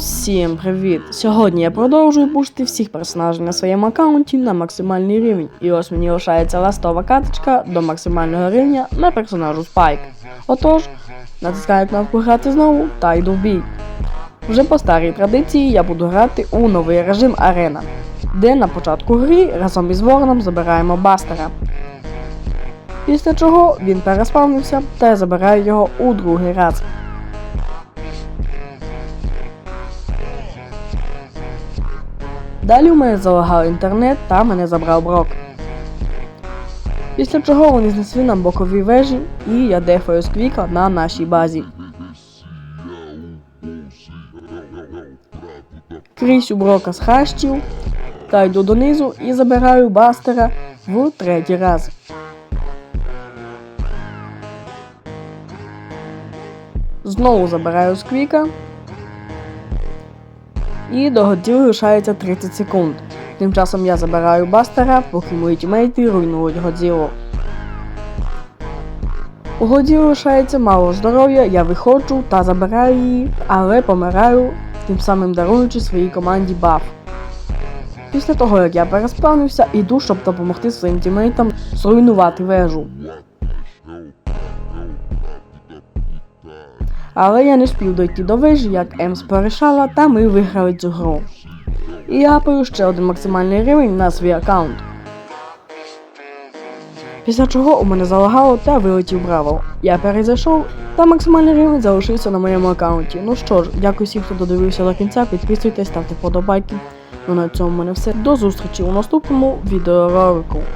Усім привіт! Сьогодні я продовжую пушити всіх персонажів на своєму аккаунті на максимальний рівень. І ось мені лишається ластова каточка до максимального рівня на персонажу Спайк. Отож, натискаю кнопку грати знову та йду в бій. Вже по старій традиції я буду грати у новий режим арена, де на початку гри разом із вороном забираємо бастера. Після чого він переспавнився та я забираю його у другий раз. Далі у мене залагав інтернет та мене забрав брок. Після чого вони знесли нам бокові вежі і я дефаю сквіка на нашій базі. Крізь у брока з хащів та йду донизу і забираю бастера в третій раз. Знову забираю сквіка. І до Годзіли лишається 30 секунд. Тим часом я забираю бастера, поки мої тімейти руйнують Годзілу. У Годзілі лишається мало здоров'я, я виходжу та забираю її, але помираю, тим самим даруючи своїй команді баф. Після того, як я переспавнився, іду, щоб допомогти своїм тімейтам зруйнувати вежу. Але я не спів дойти до вежі, як Емс порішала, та ми виграли цю гру. І я гапаю ще один максимальний рівень на свій аккаунт. Після чого у мене залагало та вилетів браво. Я перезайшов, та максимальний рівень залишився на моєму аккаунті. Ну що ж, дякую всім, хто додивився до кінця, підписуйтесь, ставте вподобайки. Ну на цьому в мене все. До зустрічі у наступному відеоролику.